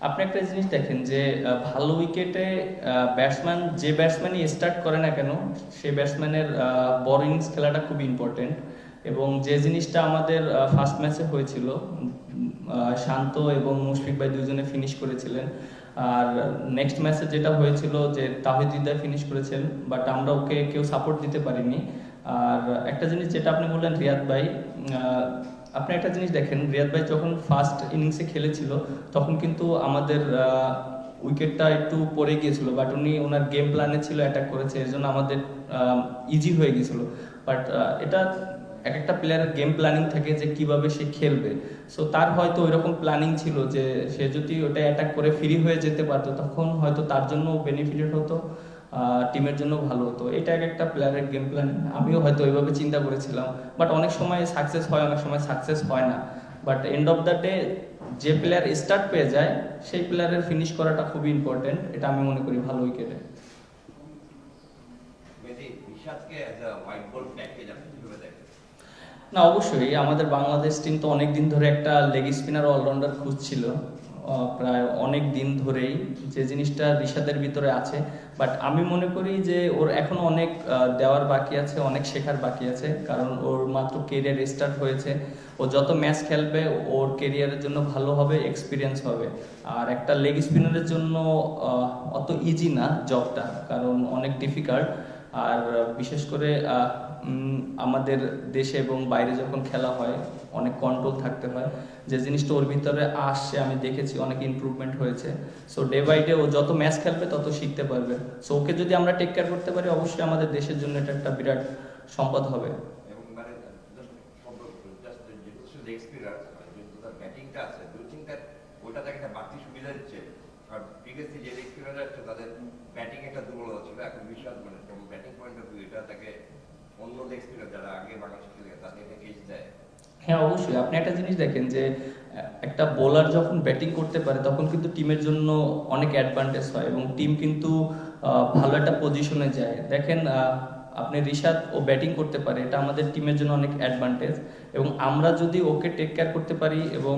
আপনি একটা জিনিস দেখেন যে ভালো উইকেটে ব্যাটসম্যান যে ব্যাটসম্যানই স্টার্ট করে না কেন সেই ব্যাটসম্যানের বড় ইনিংস খেলাটা খুব ইম্পর্টেন্ট এবং যে জিনিসটা আমাদের ফার্স্ট ম্যাচে হয়েছিল শান্ত এবং মুশফিক ভাই দুজনে ফিনিশ করেছিলেন। আর নেক্সট ম্যাচে যেটা হয়েছিল যে, তাহিদ ফিনিশ করেছেন বাট আমরা ওকে কেউ সাপোর্ট দিতে পারিনি। আর একটা জিনিস যেটা আপনি বললেন, রিয়াদ ভাই আপনি একটা জিনিস দেখেন, রিয়াদ ভাই যখন ফার্স্ট ইনিংসে খেলেছিল, তখন কিন্তু আমাদের উইকেটটা একটু পড়ে গিয়েছিল বাট উনি ওনার গেম প্ল্যানে ছিল অ্যাটাক করেছে, এর জন্য আমাদের ইজি হয়ে গিয়েছিল। বাট এটা এক একটা প্লেয়ারের গেম প্ল্যানিং থাকে যে কীভাবে সে খেলবে। সো তার হয়তো ওইরকম প্ল্যানিং ছিল যে সে যদি ওটা অ্যাটাক করে ফ্রি হয়ে যেতে পারতো, তখন হয়তো তার জন্য বেনিফিটেড হতো। টিমের জন্য ভালো। হতো এটা এক একটা প্লেয়ারের গেম প্ল্যান আমিও হয়তো ওইভাবে চিন্তা করেছিলাম বাট অনেক সময় সাকসেস হয় অনেক সময় সাকসেস হয় না। But end of the day যে প্লেয়ার স্টার্ট পেয়ে যায় সেই প্লেয়ারের ফিনিশ করাটা খুবই ইম্পর্টেন্ট এটা আমি মনে করি ভালো উইকেটে না অবশ্যই। আমাদের বাংলাদেশ টিম তো অনেক দিন ধরে একটা লেগ স্পিনার অলরাউন্ডার খুঁজছিল। প্রায় অনেক দিন ধরেই যে জিনিসটা রিশাদের ভিতরে আছে বাট আমি মনে করি যে ওর এখনও অনেক দেওয়ার বাকি আছে, অনেক শেখার বাকি আছে, কারণ ওর মাত্র কেরিয়ার স্টার্ট হয়েছে। ও যত ম্যাচ খেলবে, ওর কেরিয়ারের জন্য ভালো হবে এক্সপিরিয়েন্স হবে। আর একটা লেগ স্পিনারের জন্য অত ইজি না জবটা কারণ অনেক ডিফিকাল্ট আর বিশেষ করে আমাদের দেশে এবং বাইরে যখন খেলা হয়, অনেক কন্ট্রোল থাকতে হয়। যে জিনিসটা ওর ভিতরে আসছে, আমি দেখেছি অনেক ইমপ্রুভমেন্ট হয়েছে। সো ডে বাই ডে ও যত ম্যাচ খেলবে, তত শিখতে পারবে। সো ওকে যদি আমরা টেক কেয়ার করতে পারি, অবশ্যই আমাদের দেশের জন্য এটা একটা বিরাট সম্পদ হবে। এবং মানে ব্যাটিং একটা দুর্বলতা ছিল, এখন বিশাল মানে ব্যাটিং পয়েন্ট অফ ভিউ এটা তাকে হ্যাঁ অবশ্যই। আপনি একটা জিনিস দেখেন যে, একটা বোলার যখন ব্যাটিং করতে পারে, তখন কিন্তু টিমের জন্য অনেক অ্যাডভান্টেজ হয় এবং টিম কিন্তু ভালো একটা পজিশনে যায়। দেখেন আপনি রিশাদ ও ব্যাটিং করতে পারে, এটা আমাদের টিমের জন্য অনেক অ্যাডভান্টেজ এবং আমরা যদি ওকে টেক কেয়ার করতে পারি এবং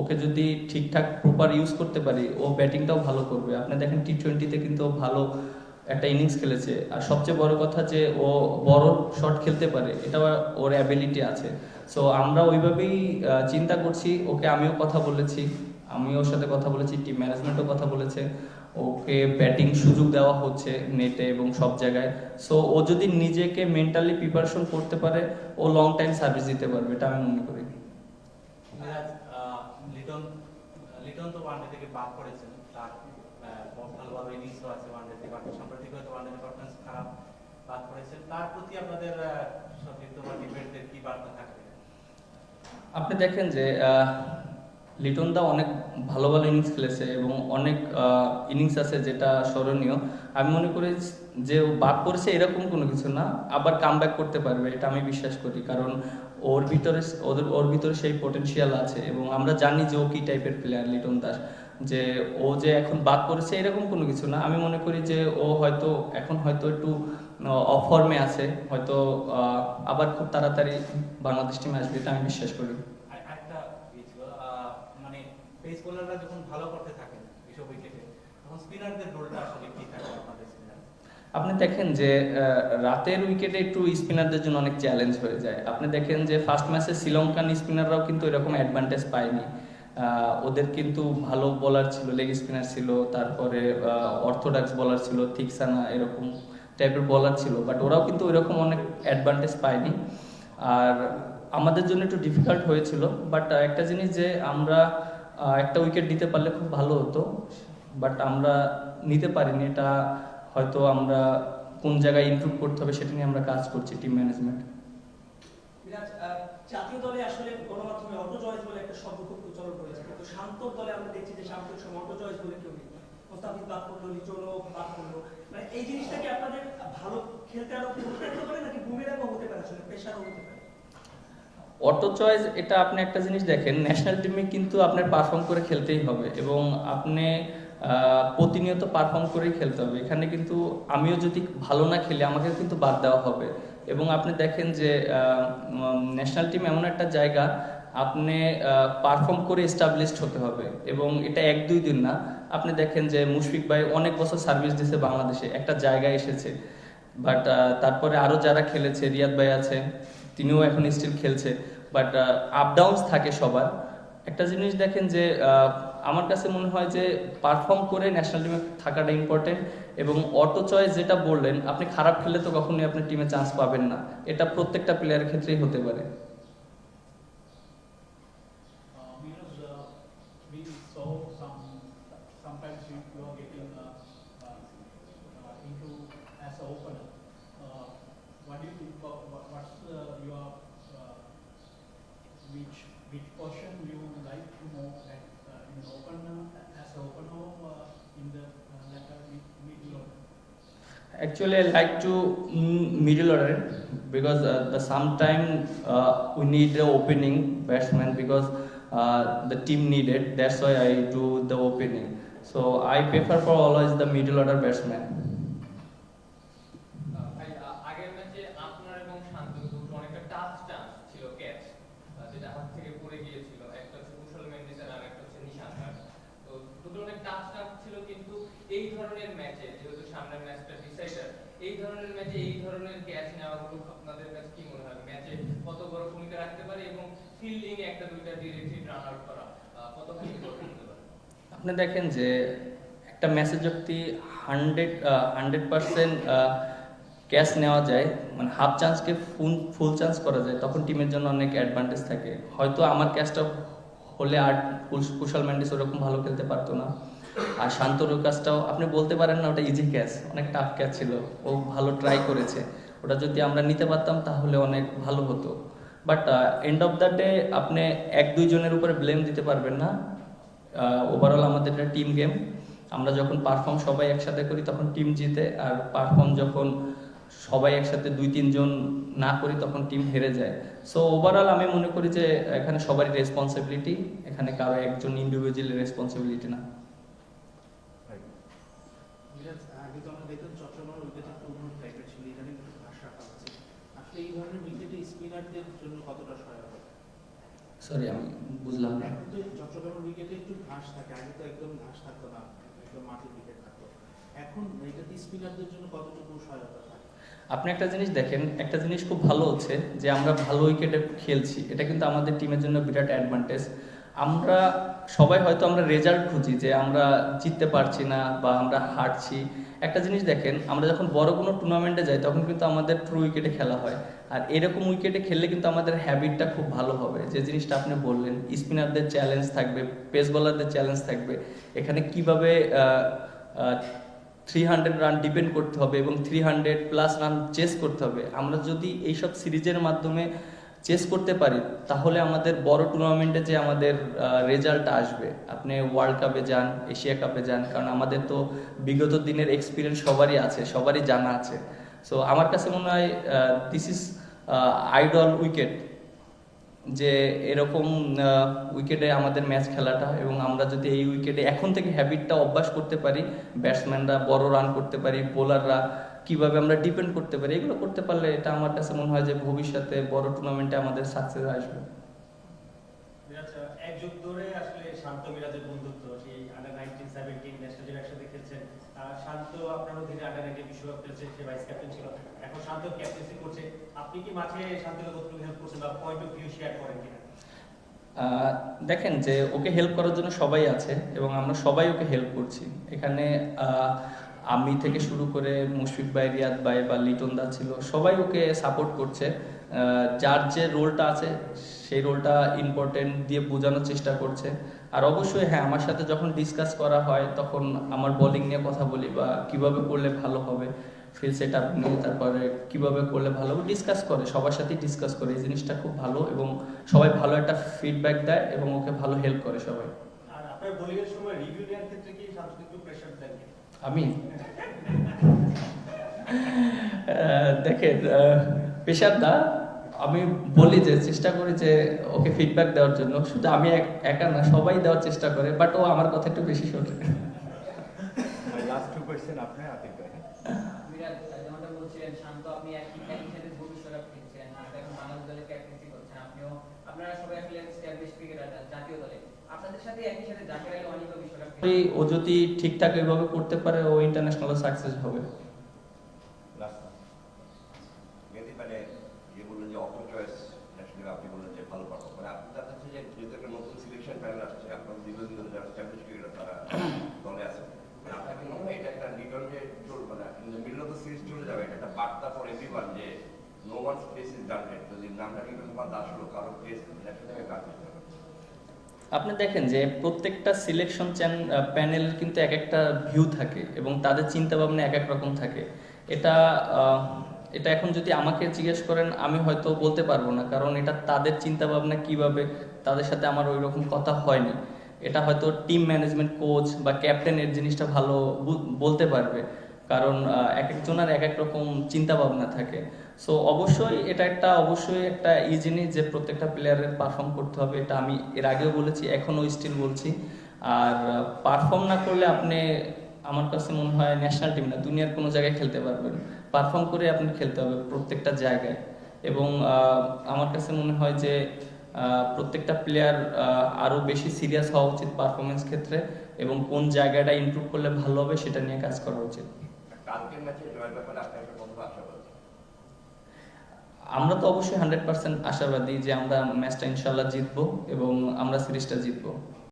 ওকে যদি ঠিকঠাক প্রপার ইউজ করতে পারি, ও ব্যাটিংটাও ভালো করবে। আপনি দেখেন টি টোয়েন্টিতে কিন্তু ভালো একটা ইনিংস খেলেছে। আর সবচেয়ে বড় কথা যে ও বড় শট খেলতে পারে এটা ওর অ্যাবিলিটি আছে। সো আমরা ওইভাবেই চিন্তা করছি। ওকে আমিও কথা বলেছি। আমি ওর সাথে কথা বলেছি টিম ম্যানেজমেন্টও কথা বলেছে। ওকে ব্যাটিং সুযোগ দেওয়া হচ্ছে নেটে এবং সব জায়গায়। সো ও যদি নিজেকে মেন্টালি প্রিপারেশন করতে পারে, ও লং টাইম সার্ভিস দিতে পারবে, এটা আমি মনে করি। লিটন লিটন তো ওয়ানডে থেকে বাদ পড়েছেন। তার ভালোভাবে ইনিংসও আছে ওয়ানডে থেকে বাট সাম্প্রতিক হয়তো ওয়ানডে পারফরমেন্স খারাপ বাদ পড়েছেন আপনি দেখেন যে লিটন দা অনেক ভালো ভালো ইনিংস খেলেছে এবং অনেক ইনিংস আছে যেটা স্মরণীয়। আমি মনে করি যে ও বাদ পড়েছে এরকম কোনো কিছু না, আবার কাম করতে পারবে, এটা আমি বিশ্বাস করি। কারণ ওর ভিতরে, ওদের, ওর ভিতরে সেই পটেনশিয়াল আছে এবং আমরা জানি যে ও কি টাইপের প্লেয়ার লিটন দাস যে ও যে এখন বাদ পড়েছে এরকম কোনো কিছু না। আমি মনে করি যে ও হয়তো এখন হয়তো একটু অফ ফর্মে আছে। হয়তো আবার খুব তাড়াতাড়ি বাংলাদেশ টিমে আসবে এটা আমি বিশ্বাস করি। মানে পেস বোলাররা যখন ভালো করতে থাকেন এসব উইকেটে তখন স্পিনারদের রোলটা আসলে কি থাকে আপনাদের আপনি দেখেন যে রাতের উইকেটে একটু স্পিনারদের জন্য অনেক চ্যালেঞ্জ হয়ে যায়। আপনি দেখেন যে ফার্স্ট ম্যাচে শ্রীলঙ্কান স্পিনাররাও কিন্তু এরকম অ্যাডভান্টেজ পায়নি। ওদের কিন্তু ভালো বলার ছিল লেগ স্পিনার ছিল, তারপরে অর্থোডক্স বলার ছিল, থিকসানা এরকম টাইপের বলার ছিল বাট ওরাও কিন্তু ওইরকম অনেক অ্যাডভান্টেজ পায়নি। আর আমাদের জন্য একটু ডিফিকাল্ট হয়েছিল বাট একটা জিনিস যে আমরা একটা উইকেট দিতে পারলে খুব ভালো হতো বাট আমরা নিতে পারিনি, এটা হয়তো আমরা কোন জায়গায় ইমপ্রুভ করতে হবে সেটা নিয়ে আমরা কাজ করছি টিম ম্যানেজমেন্ট জাতীয় দলে আসলে গণমাধ্যমে অটো বলে একটা শব্দ খুব করেছে শান্তর দলে আমরা দেখছি যে শান্তর সময় অটো চয়েস বলে কেউ নেই। মোস্তাফিজ বাদ করল লিচনও বাদ করল মানে এই জিনিসটা কি আপনাদের ভালো খেলতে আরও উৎসাহিত করে নাকি বুমেরাংও হতে পারে আসলে? প্রেশারও হতে পারে? অটো চয়েস, এটা আপনি একটা জিনিস দেখেন ন্যাশনাল টিমে কিন্তু আপনার পারফর্ম করে খেলতেই হবে এবং আপনি প্রতিনিয়ত পারফর্ম করেই খেলতে হবে। এখানে কিন্তু আমিও যদি ভালো না খেলি আমাকে কিন্তু বাদ দেওয়া হবে। এবং আপনি দেখেন যে ন্যাশনাল টিম এমন একটা জায়গা আপনি পারফর্ম করে এস্টাবলিশড হতে হবে। এবং এটা এক, দুই দিন না। আপনি দেখেন যে মুশফিক ভাই অনেক বছর সার্ভিস দিয়েছে বাংলাদেশে। একটা জায়গায় এসেছে। বাট তারপরে আরও যারা খেলেছে, রিয়াদ ভাই আছে, তিনিও এখন স্টিল খেলছে। বাট আপ ডাউনস থাকে সবার। একটা জিনিস দেখেন যে আমার কাছে মনে হয় যে পারফর্ম করে ন্যাশনাল টিমে থাকাটা ইম্পর্টেন্ট এবং অটো চয়েস যেটা বললেন, আপনি খারাপ খেলে তো কখনোই আপনি টিমে চান্স পাবেন না। এটা প্রত্যেকটা প্লেয়ারের ক্ষেত্রেই হতে পারে। Actually, I like to mm, middle order because uh, the sometime uh, we need the opening batsman because uh, the team needed. That's why I do the opening. So I prefer for always the middle order batsman chance ছিল catch যেটা হাত থেকে পড়ে গিয়েছিল একটা হচ্ছে কুশল মেন্ডিস আর আরেকটা হচ্ছে নিশান্ত রায়। তো দুটো অনেক টাফ চান্স ছিল কিন্তু এই ধরনের ম্যাচে যেহেতু সামনের ম্যাচটা ডিসাইডার এই ধরনের ম্যাচে এই ধরনের ক্যাচ নেওয়াগুলো আপনাদের কাছে কি মনে হয়? ম্যাচে কত বড় ভূমিকা রাখতে পারে এবং ফিল্ডিং একটা দুইটা ডিরেক্টলি রান আউট করা ইম্পর্টেন্ট হতে পারে? আপনি দেখেন যে একটা ম্যাচে যদি হান্ড্রেড হান্ড্রেড পার্সেন্ট ক্যাচ নেওয়া যায় মানে হাফ চান্সকে ফুল ফুল চান্স করা যায়, তখন টিমের জন্য অনেক অ্যাডভান্টেজ থাকে। হয়তো আমার ক্যাচটা হলে আর কুশল ম্যান্ডিস ওরকম ভালো খেলতে পারতো না। আর শান্তনুর কাজটাও আপনি বলতে পারেন না, ওটা ইজি ক্যাচ অনেক টাফ ক্যাচ ছিল। ও ভালো ট্রাই করেছে। ওটা যদি আমরা নিতে পারতাম, তাহলে অনেক ভালো হতো। But end of the day আপনি এক দুইজনের উপরে ব্লেম দিতে পারবেন না। ওভারঅল আমাদের এটা টিম গেম আমরা যখন পারফর্ম সবাই একসাথে করি, তখন টিম জিতে। আর পারফর্ম যখন সবাই একসাথে দুই তিনজন না করি, তখন টিম হেরে যায়। সো ওভারঅল আমি মনে করি যে, এখানে সবারই রেসপন্সিবিলিটি এখানে কারও একজন ইন্ডিভিজুয়াল রেসপন্সিবিলিটি না মিরাজ, আগে তো আমরা দেখতাম চট্টগ্রাম উইকেট একটু অন্য টাইপের ছিল এখানে একটু ঘাস রাখা হচ্ছে আসলে এই ধরনের উইকেটে স্পিনারদের জন্য কতটা সহায়ক সরি আমি বুঝলাম না। উইকেটে একটু ঘাস থাকে আগে তো একদম ঘাস থাকতো না একদম মাটির উইকেট থাকতো। এখন স্পিনারদের জন্য কতটুকু সহায়তা থাকে আপনি একটা জিনিস দেখেন একটা জিনিস খুব ভালো হচ্ছে যে আমরা ভালো উইকেটে খেলছি। এটা কিন্তু আমাদের টিমের জন্য বিরাট অ্যাডভান্টেজ আমরা সবাই হয়তো আমরা রেজাল্ট খুঁজি যে আমরা জিততে পারছি না বা আমরা হারছি। একটা জিনিস দেখেন, আমরা যখন বড় কোনো টুর্নামেন্টে যাই, তখন কিন্তু আমাদের ট্রু উইকেটে খেলা হয়। আর এরকম উইকেটে খেললে কিন্তু আমাদের হ্যাবিটটা খুব ভালো হবে। যে জিনিসটা আপনি বললেন স্পিনারদের চ্যালেঞ্জ থাকবে পেস বলারদের চ্যালেঞ্জ থাকবে। এখানে কীভাবে থ্রি হান্ড্রেড রান ডিপেন্ড করতে হবে এবং three hundred plus run chase করতে হবে। আমরা যদি এইসব সিরিজের মাধ্যমে চেস করতে পারি, তাহলে আমাদের বড় টুর্নামেন্টে যে আমাদের রেজাল্ট আসবে। আপনি ওয়ার্ল্ড কাপে যান, এশিয়া কাপে যান, কারণ আমাদের তো বিগত দিনের এক্সপিরিয়েন্স সবারই আছে, সবারই জানা আছে। সো আমার কাছে মনে হয় দিস ইজ আইডল উইকেট যে এরকম উইকেটে আমাদের ম্যাচ খেলাটা, এবং আমরা যদি এই উইকেটে এখন থেকে হ্যাবিটটা অভ্যাস করতে পারি ব্যাটসম্যানরা বড় রান করতে পারি বোলাররা কীভাবে আমরা ডিপেন্ড করতে পারি এগুলো করতে পারলে এটা আমার কাছে মনে হয় যে ভবিষ্যতে বড় টুর্নামেন্টে আমাদের সাকসেস আসবে। এক যুগ ধরে আসলে শান্ত মিরাজের বন্ধুত্ব সেই under nineteen seventeen national team একসাথে খেলছেন শান্ত আপনার অধীনে আন্ডার নাইনটিন বিশ্বকাপ খেলছে সে ভাইস ক্যাপ্টেন ছিল। এখন শান্ত ক্যাপ্টেন্সি করছে আপনি কি মাঠে শান্তকে কতটুকু হেল্প করছেন বা পয়েন্ট অফ ভিউ শেয়ার করেন কিনা? আহ, দেখেন যে ওকে হেল্প করার জন্য সবাই আছে এবং আমরা সবাই ওকে হেল্প করছি। এখানে আহ, আমি থেকে শুরু করে মুশফিক ভাই রিয়াদ ভাই বা লিটন দা ছিল সবাই ওকে সাপোর্ট করছে। যার যে রোলটা আছে সেই রোলটা ইম্পর্টেন্ট দিয়ে বোঝানোর চেষ্টা করছে। আর অবশ্যই হ্যাঁ আমার সাথে যখন ডিসকাস করা হয় তখন আমার বোলিং নিয়ে কথা বলি বা কীভাবে করলে ভালো হবে ফিল সেট আপ নিয়ে তারপরে কীভাবে করলে ভালো হবে ডিসকাস করে সবার সাথেই ডিসকাস করে। এই জিনিসটা খুব ভালো এবং সবাই ভালো একটা ফিডব্যাক দেয় এবং ওকে ভালো হেল্প করে সবাই। আর আপনার বোলিং সময় রিভিউ নেওয়ার ক্ষেত্রে কি শান্ত প্রেশার দেন? আমি? দেখেন পেশার দা আমি বলি যে চেষ্টা করি যে ওকে ফিডব্যাক দেওয়ার জন্য। শুধু আমি একা না সবাই দেওয়ার চেষ্টা করে বাট ও আমার কথা একটু বেশি শোনে। লাস্ট টু কোয়েশ্চেন আপনি আতিক ভাই। বিরাট যেমনটা বলছিলেন শান্ত আপনি একই টাইম সাথে ভবিষ্যৎ খেলছেন আপনি এখন বাংলাদেশ দলের ক্যাপ্টেন্সি করছেন আপনিও আপনারা সবাই আসলে জাতীয় দলে। আপনাদের সাথে একই সাথে জাকের আলী অনিকা বিশ্বকাপ এই ও যদি ঠিকঠাক এইভাবে করতে পারে ও ইন্টারন্যাশনাল সাকসেস হবে রাস্তা মেয়েদের মানে যে বললেন যে অটো চয়েস ন্যাশনাল আপনি বললেন যে ভালো পারব মানে আপনি চাচ্ছেন যে যেহেতু একটা নতুন সিলেকশন প্যানেল আসছে আপনার দীর্ঘদিন ধরে যারা স্ট্যাবলিশ ক্রিকেটার তারা দলে আছে মানে আপনার কি মনে হয় এটা একটা রিটার্ন যে চলবে মানে মিডল অফ দ্য সিরিজ চলে যাবে এটা একটা বার্তা ফর এভরিওয়ান যে no one place is daunted যদি নামটা রিটার্ন বাদ আসলো কারও প্লেস ন্যাশনাল থেকে কাজ করতে হবে আপনি দেখেন যে প্রত্যেকটা সিলেকশন প্যানেল কিন্তু এক একটা ভিউ থাকে এবং তাদের চিন্তা ভাবনা এক এক রকম থাকে। এটা এটা এখন যদি আমাকে জিজ্ঞেস করেন, আমি হয়তো বলতে পারব না, কারণ এটা তাদের চিন্তা ভাবনা কীভাবে, তাদের সাথে আমার ওই রকম কথা হয়নি। এটা হয়তো টিম ম্যানেজমেন্ট কোচ বা ক্যাপ্টেন এর জিনিসটা ভালো বলতে পারবে। কারণ এক একজনের এক এক রকম চিন্তা ভাবনা থাকে। সো অবশ্যই এটা একটা, অবশ্যই একটা ই জিনিস যে প্রত্যেকটা প্লেয়ারের পারফর্ম করতে হবে, এটা আমি এর আগেও বলেছি, এখনও স্টিল বলছি। আর পারফর্ম না করলে আপনি, আমার কাছে মনে হয় ন্যাশনাল টিম না, দুনিয়ার কোনো জায়গায় খেলতে পারবেন। পারফর্ম করে আপনি খেলতে হবে প্রত্যেকটা জায়গায়। এবং আমার কাছে মনে হয় যে প্রত্যেকটা প্লেয়ার আরও বেশি সিরিয়াস হওয়া উচিত পারফরমেন্স ক্ষেত্রে। এবং কোন জায়গাটা ইমপ্রুভ করলে ভালো হবে সেটা নিয়ে কাজ করা উচিত। আমরা তো অবশ্যই হান্ড্রেড পার্সেন্ট আশাবাদী যে আমরা ম্যাচটা ইনশাল্লাহ জিতবো এবং আমরা সিরিজটা জিতবো।